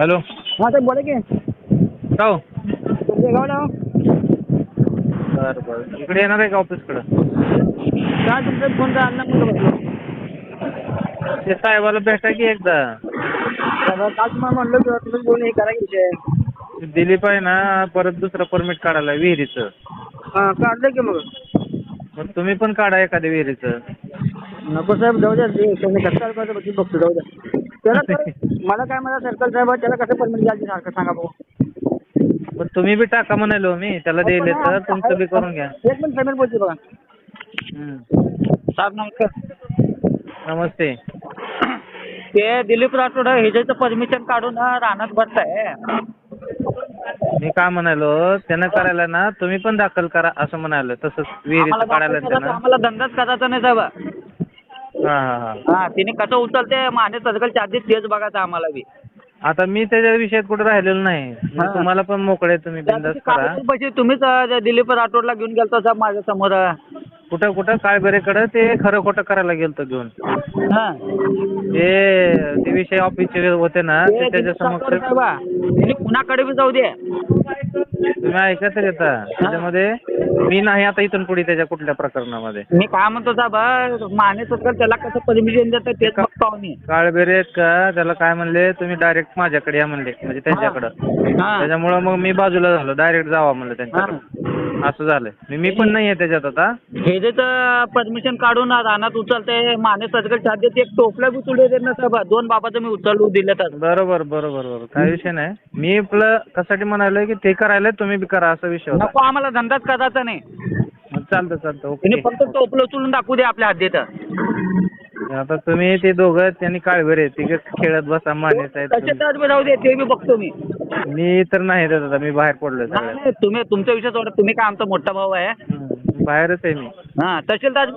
Hello. हां साहेब बोला की. का हो तुमच्या गावाला. बरं बरं. इकडे येणार आहे का ऑफिसकडं? काय तुमचा? फोन काय आणला म्हणलं बसलो ते साहेबाला भेटा की एकदा. साहेब, काल तुम्हाला म्हणलं की तुम्ही बोलून हे करा की विषय. दिलीप आहे ना परत दुसरं परमिट काढायला विहिरीचं. हां काढलं की मग. मग तुम्ही पण काढा एखाद्या विहिरीचं. नको साहेब जाऊ द्या ते बघू बघतो जाऊ द्या. त्याला तर- मला काय म्हणा सर्कल साहेब त्याला कसं परमिट द्यायची सारखं सांगा बघू. पण तुम्ही बी टाका म्हणालो मी त्याला दिले तर तुमचं बी करून घ्या. एक मिनिट पेमेंट बोलते बघा. साहेब नमस्कार. नमस्ते. ते दिलीप राठोड ह्याच्याचं परमिशन काढून रानात बसताय. मी काय म्हणालो त्यानं करायला ना तुम्ही पण दाखल करा असं म्हणालो. तसंच विहिरीचं आम्हाला काढायला दाखल करायचं, त्यानं. आम्हाला धंदाच करायचा नाही साहेब. हां तिने कसं उचलते माने सर्कल चार्जेस तेच बघायचं आम्हाला बी. आता मी त्याच्या विषयात कुठे राहिलेलो नाही. मग. तुम्हाला पण मोकळे तुम्ही बिंदास करा. पैसे तुम्हीच अं, दिलीप राठोडला घेऊन गेलता साहेब माझ्यासमोर. कुठं कुठं? काळबेरेकडं ते खरं खोटं करायला गेलतो घेऊन. हा. ते ते विषय ऑफिसचे होते ना ते त्याच्या समक्ष तिने कुणाकडे बी जाऊ दे. तुम्ही ऐकत येता. त्याच्यामध्ये मी नाही आता इथून पुढे त्याच्या कुठल्या प्रकरणामध्ये. मी काय म्हणतो साहेब माने सर्कल त्याला कसं परमिशन देतं तेच बघतो आम्ही काळबेरे आहेत का? त्याला काय म्हणले? तुम्ही डायरेक्ट माझ्याकडे या म्हणले म्हणजे त्यांच्याकडं. हा त्याच्यामुळं मग मी बाजूला झालो डायरेक्ट जावा म्हणलं त्यांच्याकडे. असं झालंय. मी पण नाही आहे त्याच्यात आता. हे जे परमिशन काढून रानात उचलते माने सर्कल चार्जेस एक टोपला बी तुडे देत ना साहेब दोन बाबाचं मी उचलू दिलं तर बरोबर बरोबर बरोबर. काय विषय नाही. मी आपलं कशासाठी म्हणालोय की ते करायला तुम्ही बी करा असा विषय होता. नको आम्हाला धंदाच करायचा नाही. चालतं चालतं. ओके. फक्त टोपलं उचलून दाखवू दे आपल्या हद्दीत आता तुम्ही ते दोघं त्यांनी काळबेरे तिघ खेळत बसा मानेच कसे आहेत तास बी राहू दे ते बी बघतो मी. मी तर नाही देत आता मी बाहेर पडलोय नाही, तुम्ही तुमच्या विषयात तुम्ही काय आमचा मोठा भाऊ आहे? बाहेरच आहे मी. हा तहसीलदार